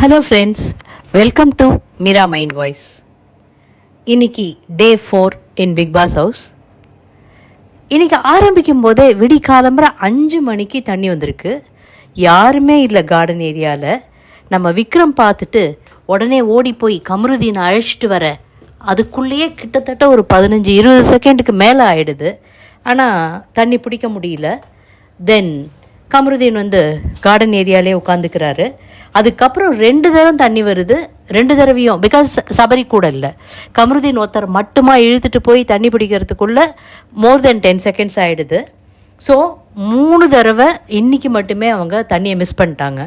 Hello friends welcome to Meera mind voice இன்னைக்கு day four in Bigg Boss house இன்னைக்கு ஆரம்பிக்கும் போதே விடி காலம்புற அஞ்சு மணிக்கு தண்ணி வந்திருக்கு. யாருமே இல்லை கார்டன் ஏரியாவில் நம்ம விக்ரம் பார்த்துட்டு உடனே ஓடி போய் கமருதீனை அழைச்சிட்டு வர. அதுக்குள்ளேயே கிட்டத்தட்ட ஒரு பதினஞ்சு இருபது செகண்டுக்கு மேலே ஆயிடுது. ஆனால் தண்ணி பிடிக்க முடியல. தென் கமருதீன் வந்து கார்டன் ஏரியாலே உட்காந்துக்கிறாரு அதுக்கப்புறம் ரெண்டு தரம் தண்ணி வருது ரெண்டு தடவையும் பிகாஸ் சபரி கூட இல்லை. கமருதீன் ஒருத்தர் மட்டுமா இழுத்துட்டு போய் தண்ணி பிடிக்கிறதுக்குள்ள மோர் தென் டென் செகண்ட்ஸ் ஆகிடுது ஸோ மூணு தடவை இன்னைக்கு மட்டுமே அவங்க தண்ணியை மிஸ் பண்ணிட்டாங்க.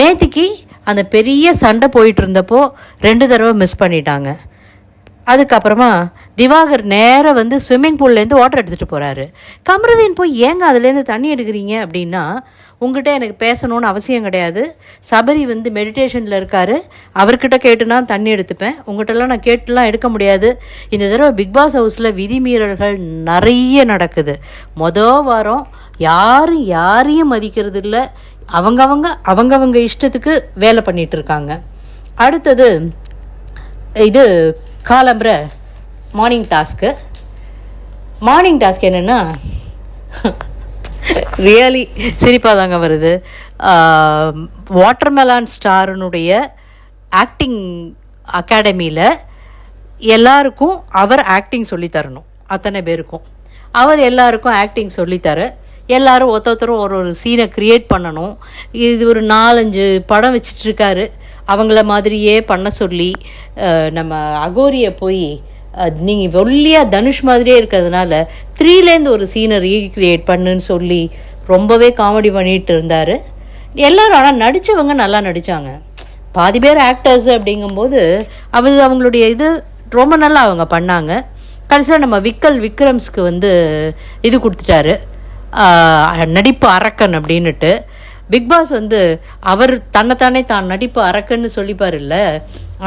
நேற்றுக்கு அந்த பெரிய சண்டை போயிட்டு இருந்தப்போ ரெண்டு தடவை மிஸ் பண்ணிட்டாங்க. அதுக்கப்புறமா திவாகர் நேராக வந்து ஸ்விம்மிங் பூல்லேருந்து வாட்டர் எடுத்துகிட்டு போகிறாரு கமருதீன் போய் ஏங்க அதுலேருந்து தண்ணி எடுக்கிறீங்க அப்படின்னா உங்ககிட்ட எனக்கு பேசணும்னு அவசியம் கிடையாது. சபரி வந்து மெடிடேஷனில் இருக்காரு. அவர்கிட்ட கேட்டுனா தண்ணி எடுத்துப்பேன். உங்கள்கிட்டலாம் நான் கேட்டுலாம் எடுக்க முடியாது. இந்த தடவை பிக் பாஸ் ஹவுஸில் விதிமீறல்கள் நிறைய நடக்குது. மொதல் வாரம் யாரும் யாரையும் மதிக்கிறது இல்லை. அவங்கவங்க அவங்கவங்க இஷ்டத்துக்கு வேலை பண்ணிகிட்டு இருக்காங்க. அடுத்தது இது காலம்புற மார்னிங் டாஸ்க்கு மார்னிங் டாஸ்க் என்னென்னா ரியலி சிரிப்பாக தாங்க வருது வாட்டர்மெலான் ஸ்டாரனுடைய ஆக்டிங் அகாடமியில் எல்லாருக்கும் அவர் ஆக்டிங் சொல்லித்தரணும் அத்தனை பேருக்கும். அவர் எல்லாருக்கும் ஆக்டிங் சொல்லித்தர எல்லாரும் ஒருத்த ஒருத்தரும் ஒரு ஒரு சீனை க்ரியேட் பண்ணணும். இது ஒரு நாலஞ்சு படம் வச்சிட்ருக்காரு. அவங்கள மாதிரியே பண்ண சொல்லி நம்ம அகோரியை போய் நீங்கள் ஒல்லியாக தனுஷ் மாதிரியே இருக்கிறதுனால த்ரீலேருந்து ஒரு சீனை ரீக்ரியேட் பண்ணுன்னு சொல்லி ரொம்பவே காமெடி பண்ணிட்டு இருந்தார். எல்லோரும் ஆனால் நடித்தவங்க நல்லா நடித்தாங்க பாதி பேர் ஆக்டர்ஸ் அப்படிங்கும்போது அது அவங்களுடைய இது ரொம்ப நல்லா அவங்க பண்ணாங்க. கடைசியில் நம்ம விக்கல் விக்ரம்ஸ்க்கு வந்து இது கொடுத்துட்டாரு. நடிப்பு அரக்கன் அப்படின்னுட்டு. பிக் பாஸ் வந்து அவர் தன்னைத்தானே தான் நடிப்பு அரக்கன்னு இல்லை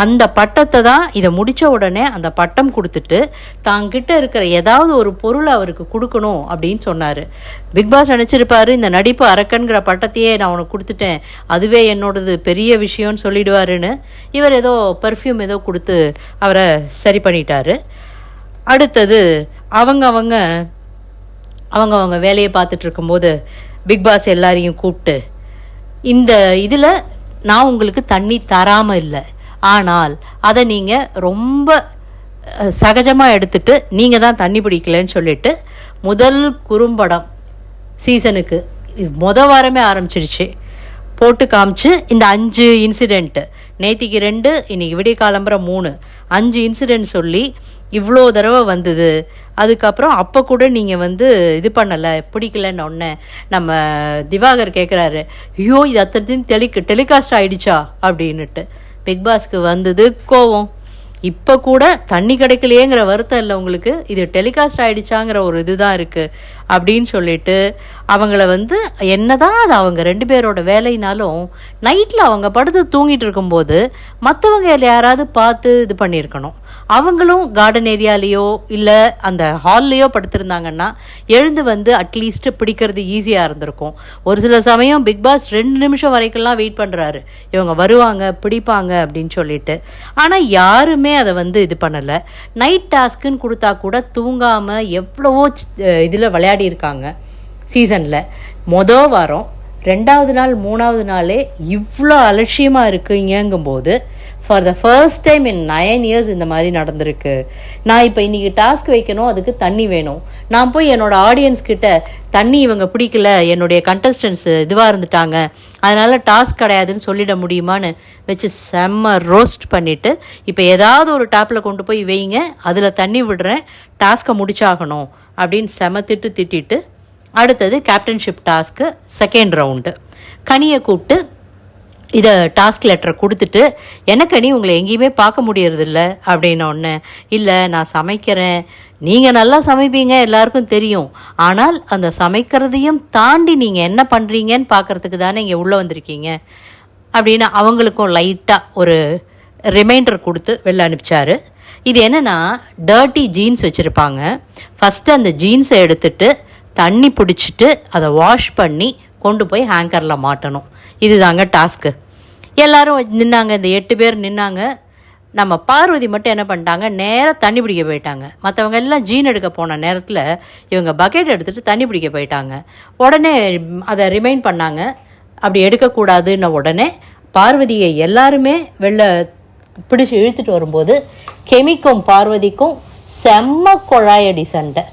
அந்த பட்டத்தை தான் இதை முடித்த உடனே அந்த பட்டம் கொடுத்துட்டு தாங்கிட்ட இருக்கிற ஏதாவது ஒரு பொருளை அவருக்கு கொடுக்கணும் அப்படின்னு சொன்னார். பிக்பாஸ் நினச்சிருப்பாரு இந்த நடிப்பு அரக்கன்கிற பட்டத்தையே நான் உனக்கு கொடுத்துட்டேன் அதுவே என்னோடது பெரிய விஷயம்னு சொல்லிடுவாருன்னு. இவர் ஏதோ பர்ஃப்யூம் ஏதோ கொடுத்து அவரை சரி பண்ணிட்டாரு. அடுத்தது அவங்க அவங்க அவங்க அவங்க வேலையை பார்த்துட்டு இருக்கும்போது பிக் பாஸ் எல்லாரையும் கூப்பிட்டு இந்த இதில் நான் உங்களுக்கு தண்ணி தராமல் இல்லை. ஆனால் அதை நீங்கள் ரொம்ப சகஜமாக எடுத்துட்டு நீங்கள் தான் தண்ணி பிடிக்கலன்னு சொல்லிட்டு முதல் குறும்படம் சீசனுக்கு இது மொத வாரமே ஆரம்பிச்சிடுச்சு போட்டு காமிச்சு இந்த அஞ்சு இன்சிடெண்ட்டு நேத்திக்கு ரெண்டு இன்னைக்கு விடிய காலம்புற மூணு அஞ்சு இன்சிடெண்ட் சொல்லி இவ்வளோ தடவை வந்தது. அதுக்கப்புறம் அப்போ கூட நீங்கள் வந்து இது பண்ணலை பிடிக்கலன்னு ஒன்று நம்ம திவாகர் கேட்குறாரு ஐயோ இது அத்தனை டெலிக் டெலிகாஸ்ட் ஆகிடுச்சா அப்படின்னுட்டு. பிக் பாஸ்க்கு வந்தது கோவம். இப்போ கூட தண்ணி கிடைக்கலையேங்கிற வருத்தம் இல்லை உங்களுக்கு? இது டெலிகாஸ்ட் ஆகிடுச்சாங்கிற ஒரு இதுதான் இருக்குது அப்படின்னு சொல்லிட்டு அவங்கள வந்து என்னதான் அது அவங்க ரெண்டு பேரோட வேலைனாலும் நைட்டில் அவங்க படுத்து தூங்கிட்டு இருக்கும்போது மற்றவங்க யாராவது பார்த்து இது பண்ணியிருக்கணும். அவங்களும் கார்டன் ஏரியாலேயோ இல்லை அந்த ஹால்லேயோ படுத்திருந்தாங்கன்னா எழுந்து வந்து அட்லீஸ்ட் பிடிக்கிறது ஈஸியாக இருந்திருக்கும். ஒரு சில சமயம் பிக் பாஸ் ரெண்டு நிமிஷம் வரைக்கும்லாம் வெயிட் பண்ணுறாரு இவங்க வருவாங்க பிடிப்பாங்க அப்படின்னு சொல்லிட்டு. ஆனால் யாருமே அதை வந்து இது பண்ணலை. நைட் டாஸ்க்குன்னு கொடுத்தா கூட தூங்காமல் எவ்வளவோ இதில் விளையாடி இருக்காங்க சீசனில். மொதல் வாரம் ரெண்டாவது நாள் மூணாவது நாளே இவ்வளோ அலட்சியமாக இருக்குங்கும்போது for the first time in nine years இந்த மாதிரி நடந்திருக்கு. நான் இப்போ இன்றைக்கி டாஸ்க் வைக்கணும் அதுக்கு தண்ணி வேணும். நான் போய் என்னோடய ஆடியன்ஸ் கிட்ட தண்ணி இவங்க பிடிக்கல என்னுடைய கண்டஸ்டன்ஸ் இதுவாக இருந்துட்டாங்க. அதனால் டாஸ்க் கிடையாதுன்னு சொல்லிட முடியுமான்னு வச்சு செம்ம ரோஸ்ட் பண்ணிவிட்டு இப்போ ஏதாவது ஒரு டேப்பில் கொண்டு போய் வைங்க அதில் தண்ணி விடுறேன் டாஸ்க்கை முடிச்சாகணும். அப்படின்னு செமத்திட்டு திட்டிட்டு அடுத்தது கேப்டன்ஷிப் டாஸ்க்கு செகண்ட் ரவுண்டு கனியை கூப்பிட்டு இதை டாஸ்க் லெட்டரை கொடுத்துட்டு எனக்கு நீ உங்களை எங்கேயுமே பார்க்க முடியறதில்ல அப்படின்னு இல்லை நான் சமைக்கிறேன். நீங்கள் நல்லா சமைப்பீங்க எல்லாருக்கும் தெரியும். ஆனால் அந்த சமைக்கிறதையும் தாண்டி நீங்கள் என்ன பண்ணுறீங்கன்னு பார்க்கறதுக்கு தானே இங்கே உள்ளே வந்திருக்கீங்க. அப்படின்னு அவங்களுக்கும் லைட்டாக ஒரு ரிமைண்டர் கொடுத்து வெளில அனுப்பிச்சாரு. இது என்னன்னா டர்ட்டி ஜீன்ஸ் வச்சுருப்பாங்க. ஃபஸ்ட்டு அந்த ஜீன்ஸை எடுத்துட்டு தண்ணி பிடிச்சிட்டு அதை வாஷ் பண்ணி கொண்டு போய் ஹேங்கரில் மாட்டணும். இதுதாங்க டாஸ்க்கு எல்லாரும் நின்னாங்க இந்த எட்டு பேர் நின்னாங்க. நம்ம பார்வதி மட்டும் என்ன பண்ணிட்டாங்க நேராக தண்ணி பிடிக்க போயிட்டாங்க. மற்றவங்க எல்லாம் ஜீன் எடுக்க போன நேரத்தில் இவங்க பக்கெட் எடுத்துகிட்டு தண்ணி பிடிக்க போயிட்டாங்க. உடனே அதை ரிமைண்ட் பண்ணாங்க. அப்படி எடுக்கக்கூடாதுன்ன உடனே பார்வதியை எல்லாருமே வெளில பிடிச்சு இழுத்துட்டு வரும்போது கெமிக்கும் பார்வதிக்கும் செம்ம குழாயடி சண்டை.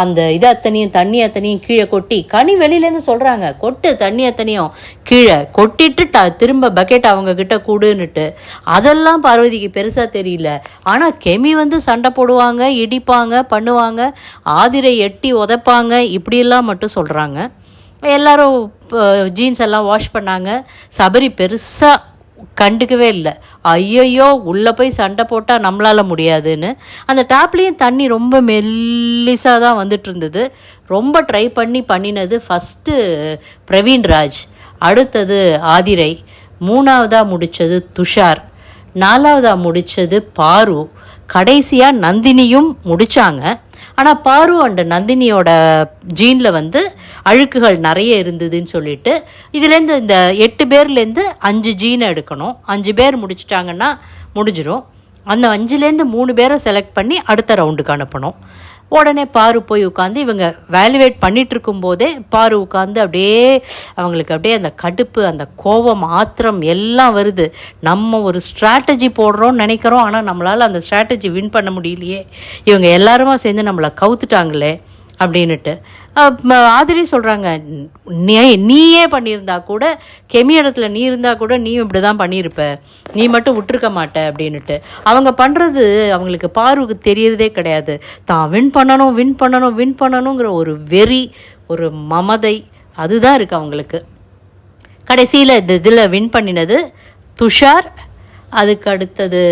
அந்த இது அத்தனையும் தண்ணி அத்தனையும் கீழே கொட்டி கனி வெளியிலேருந்து சொல்கிறாங்க கொட்டு தண்ணி அத்தனையும் கீழே கொட்டிட்டு ட திரும்ப பக்கெட் அவங்க கிட்ட கூடுன்னுட்டு அதெல்லாம் பார்வதிக்கு பெருசாக தெரியல. ஆனால் கெமி வந்து சண்டை போடுவாங்க இடிப்பாங்க பண்ணுவாங்க ஆதிரை எட்டி உதைப்பாங்க இப்படியெல்லாம் மட்டும் சொல்கிறாங்க எல்லாரும் ஜீன்ஸ் எல்லாம் வாஷ் பண்ணாங்க. சபரி பெருசாக கண்டுக்கவே இல்லை. ஐயையோ உள்ளே போய் சண்டை போட்டால் நம்மளால் முடியாதுன்னு. அந்த டேப்லேயும் தண்ணி ரொம்ப மெல்லிசாக தான் வந்துட்டு இருந்தது ரொம்ப ட்ரை பண்ணி பண்ணினது ஃபஸ்ட்டு பிரவீன் ராஜ் அடுத்தது ஆதிரை மூணாவதாக முடித்தது துஷார் நாலாவதாக முடித்தது பாரு. கடைசியாக நந்தினியும் முடித்தாங்க ஆனால் பாரு அண்ட் நந்தினியோட ஜீனில் வந்து அழுக்குகள் நிறைய இருந்ததுன்னு சொல்லிட்டு இதுலேருந்து இந்த எட்டு பேர்லேருந்து அஞ்சு ஜீனை எடுக்கணும். அஞ்சு பேர் முடிச்சிட்டாங்கன்னா முடிஞ்சிடும் அந்த அஞ்சுலேருந்து மூணு பேரை செலக்ட் பண்ணி அடுத்த ரவுண்டுக்கு அனுப்பணும். உடனே பாரு போய் உட்காந்து இவங்க வேல்யூவேட் பண்ணிட்டு இருக்கும்போதே பாரு உட்காந்து அப்படியே அவங்களுக்கு அப்படியே அந்த கடுப்பு அந்த கோபம் ஆத்திரம் எல்லாம் வருது. நம்ம ஒரு ஸ்ட்ராட்டஜி போடுறோம்னு நினைக்கிறோம். ஆனால் நம்மளால் அந்த ஸ்ட்ராட்டஜி வின் பண்ண முடியலையே. இவங்க எல்லாருமா சேர்ந்து நம்மளை கவுத்துட்டாங்களே. அப்படின்னுட்டு. ஆதிரி சொல்கிறாங்க நீ நீயே பண்ணியிருந்தா கூட கெமி இடத்துல நீ இருந்தால் கூட நீ இப்படி தான் பண்ணியிருப்ப. நீ மட்டும் விட்டுருக்க மாட்ட அப்படின்னுட்டு. அவங்க பண்ணுறது அவங்களுக்கு பார்வுக்கு தெரியறதே கிடையாது. தான் வின் பண்ணணும் வின் பண்ணணும் வின் பண்ணணுங்கிற ஒரு வெறி ஒரு மமதை அதுதான் இருக்குது அவங்களுக்கு. கடைசியில் இந்த இதில் வின் பண்ணினது துஷார் அதுக்கு அடுத்தது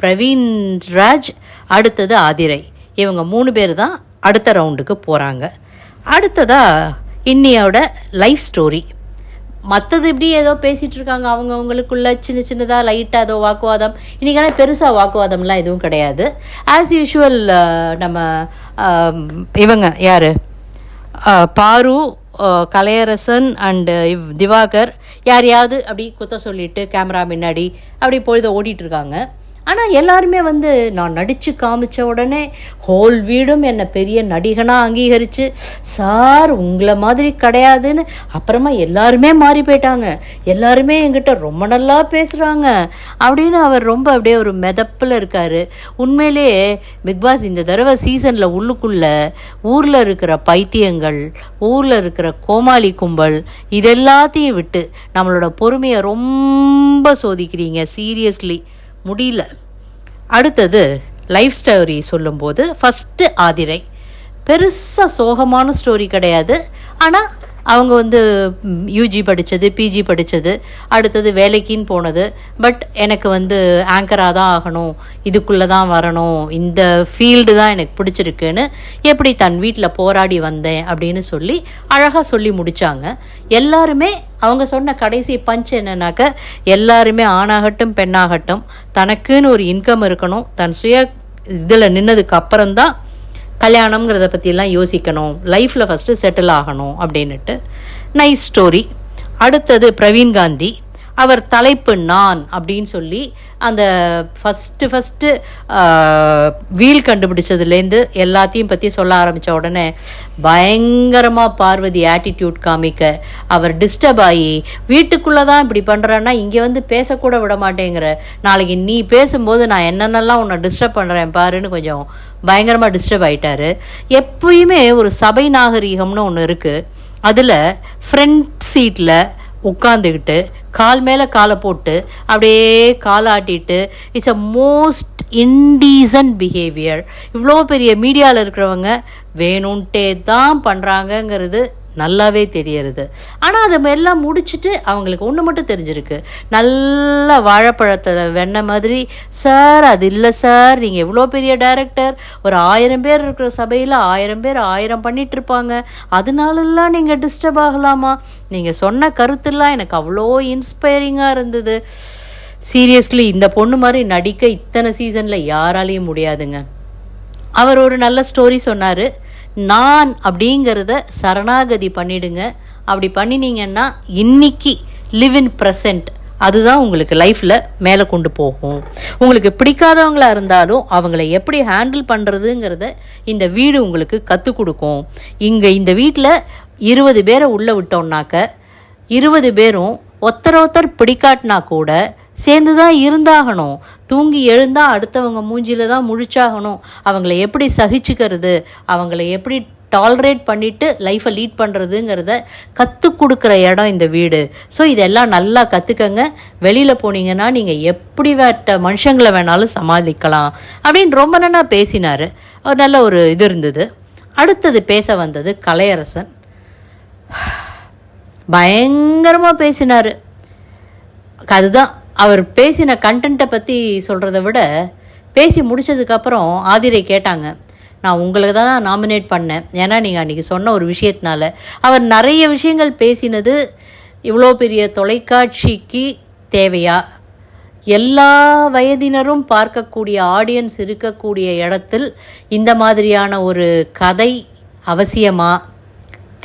பிரவீன் ராஜ் அடுத்தது ஆதிரை. இவங்க மூணு பேர் தான் அடுத்த ரவுண்டுக்கு போகிறாங்க அடுத்ததா இன்னியோட லைஃப் ஸ்டோரி மற்றது இப்படி ஏதோ பேசிகிட்டு இருக்காங்க. சின்ன சின்னதாக லைட்டாக ஏதோ வாக்குவாதம். இன்றைக்கான பெருசாக வாக்குவாதம்லாம் எதுவும் கிடையாது. ஆஸ் யூஷுவல் நம்ம இவங்க யார்? பாரு கலையரசன் அண்டு இவ் திவாகர் யாரையாவது அப்படி குத்த சொல்லிட்டு கேமரா முன்னாடி அப்படி பொழுத ஓடிட்டுருக்காங்க இருக்காங்க. ஆனால் எல்லாருமே வந்து நான் நடித்து காமிச்ச உடனே ஹோல் வீடும் என்னை பெரிய நடிகனாக அங்கீகரித்து சார் உங்களை மாதிரி கிடையாதுன்னு அப்புறமா எல்லாருமே மாறி போயிட்டாங்க. எல்லாருமே என்கிட்ட ரொம்ப நல்லா பேசுகிறாங்க அப்படின்னு அவர் ரொம்ப அப்படியே ஒரு மெதப்பில் இருக்கார். உண்மையிலேயே பிக்பாஸ் இந்த தடவை சீசனில் உள்ளுக்குள்ள ஊரில் இருக்கிற பைத்தியங்கள் ஊரில் இருக்கிற கோமாளி கும்பல் இது எல்லாத்தையும் விட்டு நம்மளோட பொறுமையை ரொம்ப சோதிக்கிறீங்க. சீரியஸ்லி. முடியல. அடுத்தது லைஃப் ஸ்டோரி சொல்லும்போது ஃபஸ்ட்டு ஆதிரை. பெருசாக சோகமான ஸ்டோரி கிடையாது. ஆனால் அவங்க வந்து யூஜி படித்தது பிஜி படித்தது அடுத்தது வேலைக்குன்னு போனது. பட் எனக்கு வந்து ஆங்கராக தான் ஆகணும் இதுக்குள்ளே தான் வரணும் இந்த ஃபீல்டு தான் எனக்கு பிடிச்சிருக்குன்னு எப்படி தன் வீட்டில் போராடி வந்தேன் அப்படின்னு சொல்லி அழகாக சொல்லி முடித்தாங்க எல்லாருமே அவங்க சொன்ன கடைசி பஞ்ச் என்னன்னாக்க எல்லாருமே ஆணாகட்டும் பெண்ணாகட்டும் தனக்குன்னு ஒரு இன்கம் இருக்கணும் தன் சுய இதில் நின்னதுக்கு அப்புறம்தான் கல்யாணம்ங்கிறத பற்றியெல்லாம் யோசிக்கணும். லைஃப்பில் ஃபஸ்ட்டு செட்டில் ஆகணும் அப்படின்னுட்டு. நைஸ் ஸ்டோரி அடுத்தது பிரவீன் காந்தி. அவர் தலைப்பு நான் அப்படின்னு சொல்லி அந்த ஃபஸ்ட்டு ஃபஸ்ட்டு வீல் கண்டுபிடிச்சதுலேருந்து எல்லாத்தையும் பற்றி சொல்ல ஆரம்பித்த உடனே பயங்கரமாக பார்வதி ஆட்டிடியூட் காமிக்க அவர் டிஸ்டர்ப் ஆகி வீட்டுக்குள்ளே தான் இப்படி பண்ணுறேன்னா இங்கே வந்து பேசக்கூட விட மாட்டேங்கிற. நாளைக்கு நீ பேசும்போது நான் என்னென்னலாம் உன்னை டிஸ்டர்ப் பண்ணுறேன் பாருன்னு கொஞ்சம் பயங்கரமாக டிஸ்டர்ப் ஆகிட்டார் எப்பயுமே ஒரு சபை நாகரீகம்னு ஒன்று இருக்குது அதில் ஃப்ரண்ட் சீட்டில் உட்காந்துக்கிட்டு கால் மேலே காலை போட்டு அப்படியே காலாட்டிட்டு it's a most indecent behaviour இவ்வளோ பெரிய மீடியாவில் இருக்கிறவங்க வேணும்ன்ட்டே தான் பண்ணுறாங்கங்கிறது நல்லாவே தெரியறது. ஆனால் அதை எல்லாம் முடிச்சுட்டு அவங்களுக்கு ஒன்று மட்டும் தெரிஞ்சிருக்கு. நல்ல வாழைப்பழத்தில் வெண்ணெய் மாதிரி சார் அது இல்லை சார் நீங்கள் எவ்வளோ பெரிய டைரக்டர் ஒரு ஆயிரம் பேர் இருக்கிற சபையில் ஆயிரம் பேர் ஆயிரம் பண்ணிட்டு இருப்பாங்க. அதனாலலாம் நீங்கள் டிஸ்டர்ப் ஆகலாமா? நீங்கள் சொன்ன கருத்துலாம் எனக்கு அவ்வளோ இன்ஸ்பைரிங்காக இருந்தது. சீரியஸ்லி இந்த பொண்ணு மாதிரி நடிக்க இத்தனை சீசனில் யாராலையும் முடியாதுங்க. அவர் ஒரு நல்ல ஸ்டோரி சொன்னார். நான் அப்படிங்கிறத சரணாகதி பண்ணிடுங்க. அப்படி பண்ணினீங்கன்னா இன்னைக்கு லிவ் இன் ப்ரெசன்ட் அதுதான் உங்களுக்கு லைஃப்பில் மேலே கொண்டு போகும். உங்களுக்கு பிடிக்காதவங்களா இருந்தாலும் அவங்கள எப்படி ஹேண்டில் பண்ணுறதுங்கிறத இந்த வீடு உங்களுக்கு கற்றுக் கொடுக்கும். இங்கே இந்த வீட்டில் இருபது பேரை உள்ளே விட்டோம்னாக்க இருபது பேரும் ஒருத்தர் ஒருத்தர் பிடிக்காட்டினா கூட சேர்ந்து தான் இருந்தாகணும். தூங்கி எழுந்தால் அடுத்தவங்க மூஞ்சியில் தான் முழிச்சாகணும். அவங்கள எப்படி சகிச்சுக்கிறது? அவங்கள எப்படி டாலரேட் பண்ணிட்டு லைஃப்பை லீட் பண்ணுறதுங்கிறத கற்றுக் கொடுக்குற இடம் இந்த வீடு. ஸோ இதெல்லாம் நல்லா கற்றுக்கங்க வெளியில் போனீங்கன்னா நீங்கள் எப்படி வேட்ட மனுஷங்களை வேணாலும் சமாளிக்கலாம். அப்படின்னு ரொம்ப நல்லா பேசினார். ஒரு நல்ல ஒரு இது இருந்தது. அடுத்தது பேச வந்தது கலையரசன். பயங்கரமாக பேசினார். அதுதான் அவர் பேசின கண்டென்ட்டை பற்றி சொல்கிறத விட பேசி முடிச்சதுக்கப்புறம் ஆதிரை கேட்டாங்க. நான் உங்களுக்கு தான் நாமினேட் பண்ணேன். ஏன்னா நீங்கள் அன்றைக்கி சொன்ன ஒரு விஷயத்தினால. அவர் நிறைய விஷயங்கள் பேசினது இவ்வளோ பெரிய தொலைக்காட்சிக்கு தேவையா? எல்லா வயதினரும் பார்க்கக்கூடிய ஆடியன்ஸ் இருக்கக்கூடிய இடத்தில் இந்த மாதிரியான ஒரு கதை அவசியமா?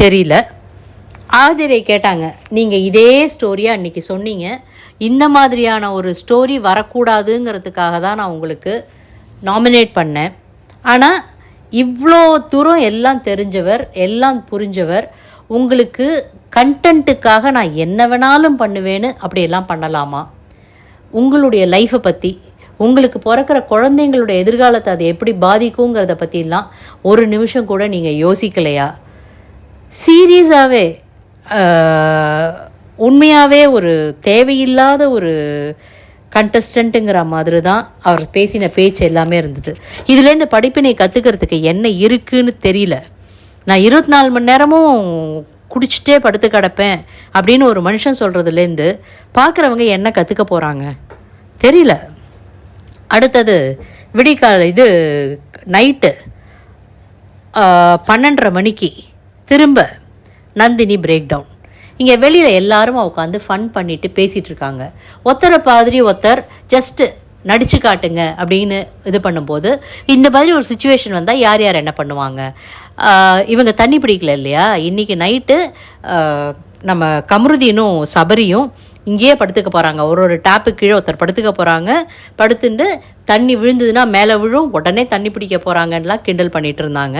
தெரியல. ஆதிரை கேட்டாங்க நீங்கள் இதே ஸ்டோரியாக அன்றைக்கி சொன்னீங்க. இந்த மாதிரியான ஒரு ஸ்டோரி வரக்கூடாதுங்கிறதுக்காக தான் நான் உங்களுக்கு நாமினேட் பண்ணேன். ஆனால் இவ்வளோ தூரம் எல்லாம் தெரிஞ்சவர் எல்லாம் புரிஞ்சவர் உங்களுக்கு கண்டென்ட்டுக்காக நான் என்ன வேணாலும் பண்ணுவேன்னு அப்படியெல்லாம் பண்ணலாமா? உங்களுடைய லைஃப்பை பற்றி உங்களுக்கு பிறக்கிற குழந்தைங்களுடைய எதிர்காலத்தை அது எப்படி பாதிக்குங்கிறத பற்றிலாம் ஒரு நிமிஷம் கூட நீங்கள் யோசிக்கலையா? சீரியஸாகவே உண்மையாகவே ஒரு தேவையில்லாத ஒரு கண்டஸ்டண்ட்டுங்கிற மாதிரி தான் அவர் பேசின பேச்சு எல்லாமே இருந்தது. இதுலேருந்து படிப்பினை கற்றுக்கிறதுக்கு என்ன இருக்குன்னு தெரியல. நான் இருபத்தி நாலு மணி நேரமும் குடிச்சிட்டே படுத்து கிடப்பேன் அப்படின்னு ஒரு மனுஷன் சொல்கிறதுலேருந்து பார்க்குறவங்க என்ன கற்றுக்க போகிறாங்க தெரியல. அடுத்தது விடிக்கால இது நைட்டு பன்னெண்டரை மணிக்கு திரும்ப நந்தினி பிரேக் டவுன் இங்கே வெளியில் எல்லாரும் உட்காந்து ஃபன் பண்ணிட்டு பேசிகிட்டு இருக்காங்க. ஒருத்தரை பாதிரி ஒருத்தர் ஜஸ்ட்டு நடிச்சு காட்டுங்க அப்படின்னு இது பண்ணும்போது இந்த மாதிரி ஒரு சுச்சுவேஷன் வந்தால் யார் யார் என்ன பண்ணுவாங்க? இவங்க தண்ணி பிடிக்கல இல்லையா? இன்றைக்கி நைட்டு நம்ம கமருதீனும் சபரியும் இங்கேயே படுத்துக்க போகிறாங்க ஒரு ஒரு டேப்பு கீழே ஒருத்தர் படுத்துக்க போகிறாங்க படுத்துட்டு தண்ணி விழுந்ததுன்னா மேலே விழும் உடனே தண்ணி பிடிக்க போகிறாங்கலாம் கிண்டல் பண்ணிட்டு இருந்தாங்க.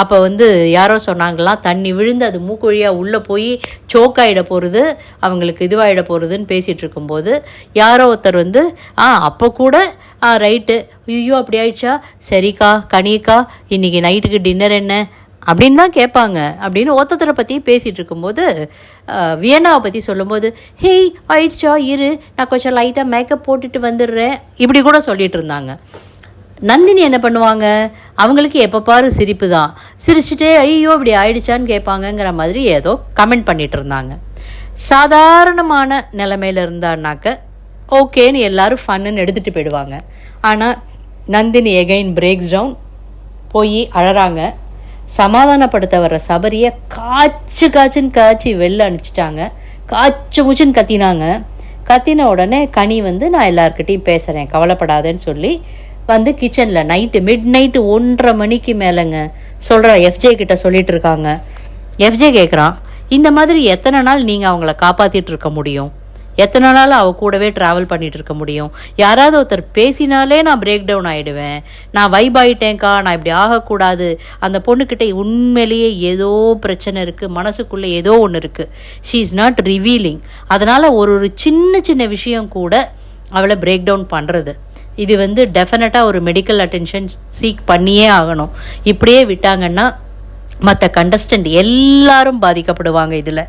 அப்போ வந்து யாரோ சொன்னாங்களாம் தண்ணி விழுந்து அது மூக்குழியாக உள்ளே போய் சோக்காயிட போகிறது அவங்களுக்கு இதுவாகிட போகிறதுன்னு பேசிகிட்டு இருக்கும்போது யாரோ ஒருத்தர் வந்து ஆ அப்போ கூட ஆ ரைட்டு ஐயோ அப்படி ஆயிடுச்சா? சரிக்கா கனியக்கா இன்றைக்கி நைட்டுக்கு டின்னர் என்ன? அப்படின்னு தான் கேட்பாங்க. அப்படின்னு ஒருத்தரை பற்றி பேசிகிட்டு இருக்கும்போது வியன்னாவை பற்றி சொல்லும்போது ஹேய் ஆயிடுச்சா? இரு. நான் கொஞ்சம் லைட்டாக மேக்கப் போட்டுட்டு வந்துடுறேன். இப்படி கூட சொல்லிட்டு இருந்தாங்க. நந்தினி என்ன பண்ணுவாங்க? அவங்களுக்கு எப்போ பாரு சிரிப்பு தான் சிரிச்சுட்டே ஐயோ இப்படி ஆயிடுச்சான்னு கேட்பாங்கங்கிற மாதிரி ஏதோ கமெண்ட் பண்ணிட்டு இருந்தாங்க. சாதாரணமான நிலமையில இருந்தான்னாக்க ஓகேன்னு எல்லாரும் ஃபன்னுன்னு எடுத்துகிட்டு போயிடுவாங்க. ஆனால் நந்தினி எகைன் பிரேக்ஸ் டவுன் போய் அழறாங்க. சமாதானப்படுத்த வர்ற சபரியை காய்ச்சு காய்ச்சுன்னு காய்ச்சி வெளில அனுப்பிச்சிட்டாங்க. காய்ச்சு மூச்சுன்னு கத்தினாங்க. கத்தின உடனே கனி வந்து நான் எல்லாருக்கிட்டையும் பேசுகிறேன் கவலைப்படாதேன்னு சொல்லி வந்து கிச்சனில் நைட்டு மிட் நைட்டு ஒன்றரை மணிக்கு மேலேங்க சொல்கிற எஃப்ஜே கிட்ட சொல்லிட்டு இருக்காங்க. எஃப்ஜே கேட்குறான் இந்த மாதிரி எத்தனை நாள் நீங்கள் அவங்கள காப்பாற்றிட்டு இருக்க முடியும்? எத்தனை நாள் அவள் கூடவே ட்ராவல் பண்ணிட்டு இருக்க முடியும்? யாராவது ஒருத்தர் பேசினாலே நான் பிரேக் டவுன் ஆகிடுவேன் நான் வைப் ஆகிட்டேன்க்கா நான் இப்படி ஆகக்கூடாது. அந்த பொண்ணுக்கிட்ட உண்மையிலேயே ஏதோ பிரச்சனை இருக்குது மனசுக்குள்ளே ஏதோ ஒன்று இருக்குது ஷீ இஸ் நாட் ரிவீலிங் அதனால் ஒரு ஒரு சின்ன சின்ன விஷயம் கூட அவளை பிரேக் டவுன் பண்ணுறது இது வந்து டெஃபினட்டாக ஒரு மெடிக்கல் அட்டென்ஷன் சீக் பண்ணியே ஆகணும். இப்படியே விட்டாங்கன்னா மற்ற கண்டஸ்டன்ட் எல்லாரும் பாதிக்கப்படுவாங்க இதில்.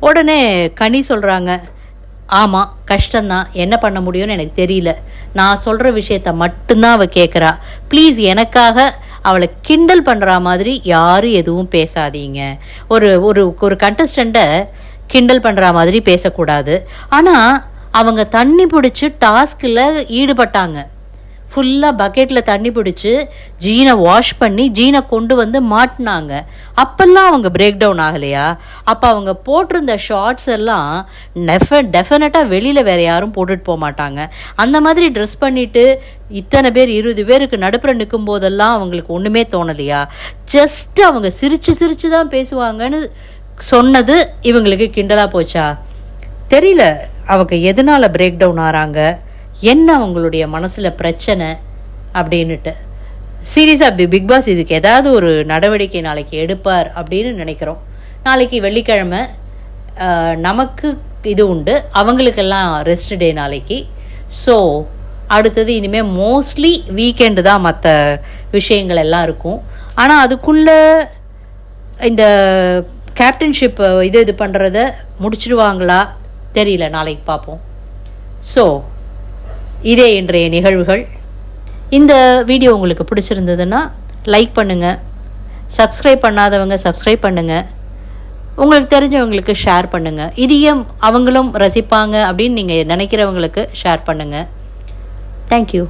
உடனே கனி சொல்கிறாங்க ஆமாம் கஷ்டந்தான் என்ன பண்ண முடியும்னு எனக்கு தெரியல. நான் சொல்கிற விஷயத்த மட்டும்தான் அவள் கேட்குறா ப்ளீஸ் எனக்காக அவளை கிண்டல் பண்ணுற மாதிரி யாரும் எதுவும் பேசாதீங்க. ஒரு ஒரு ஒரு கண்டஸ்டண்ட்டை கிண்டல் பண்ணுற மாதிரி பேசக்கூடாது. ஆனால் அவங்க தண்ணி பிடிச்சி டாஸ்கில் ஈடுபட்டாங்க. ஃபுல்லாக பக்கெட்டில் தண்ணி பிடிச்சி ஜீனை வாஷ் பண்ணி ஜீனை கொண்டு வந்து மாட்டினாங்க. அப்போல்லாம் அவங்க பிரேக் டவுன் ஆகலையா? அப்போ அவங்க போட்டிருந்த ஷார்ட்ஸ் எல்லாம் டெஃப டெஃபினட்டாக வெளியில் வேறு யாரும் போட்டுட்டு போக மாட்டாங்க. அந்த மாதிரி ட்ரெஸ் பண்ணிவிட்டு இத்தனை பேர் இருபது பேருக்கு நடுப்புற நிற்கும் போதெல்லாம் அவங்களுக்கு ஒன்றுமே தோணலையா? ஜஸ்ட் அவங்க சிரித்து சிரித்து தான் பேசுவாங்கன்னு சொன்னது இவங்களுக்கு கிண்டலாக போச்சா? தெரியல அவங்க எதனால் பிரேக் டவுன் ஆகிறாங்க என்ன அவங்களுடைய மனசில் பிரச்சனை அப்படின்னுட்டு. சீரியஸாக பி பிக் பாஸ் இதுக்கு ஏதாவது ஒரு நடவடிக்கை நாளைக்கு எடுப்பார் அப்படின்னு நினைக்கிறோம். நாளைக்கு வெள்ளிக்கிழமை நமக்கு இது உண்டு. அவங்களுக்கெல்லாம் ரெஸ்ட் டே நாளைக்கு. ஸோ அடுத்தது இனிமேல் மோஸ்ட்லி வீக்கெண்டு தான் மற்ற விஷயங்கள் எல்லாம் இருக்கும். ஆனால் அதுக்குள்ளே இந்த கேப்டன்ஷிப் இது இது பண்ணுறத முடிச்சிடுவாங்களா தெரியல. நாளைக்கு பார்ப்போம். ஸோ இதே இன்றைய நிகழ்வுகள். இந்த வீடியோ உங்களுக்கு பிடிச்சிருந்ததுன்னா லைக் பண்ணுங்கள் சப்ஸ்கிரைப் பண்ணாதவங்க சப்ஸ்கிரைப் பண்ணுங்கள் உங்களுக்கு தெரிஞ்சவங்களுக்கு ஷேர் பண்ணுங்கள் இதையும் அவங்களும் ரசிப்பாங்க அப்படின்னு நீங்கள் நினைக்கிறவங்களுக்கு ஷேர் பண்ணுங்கள் தேங்க்யூ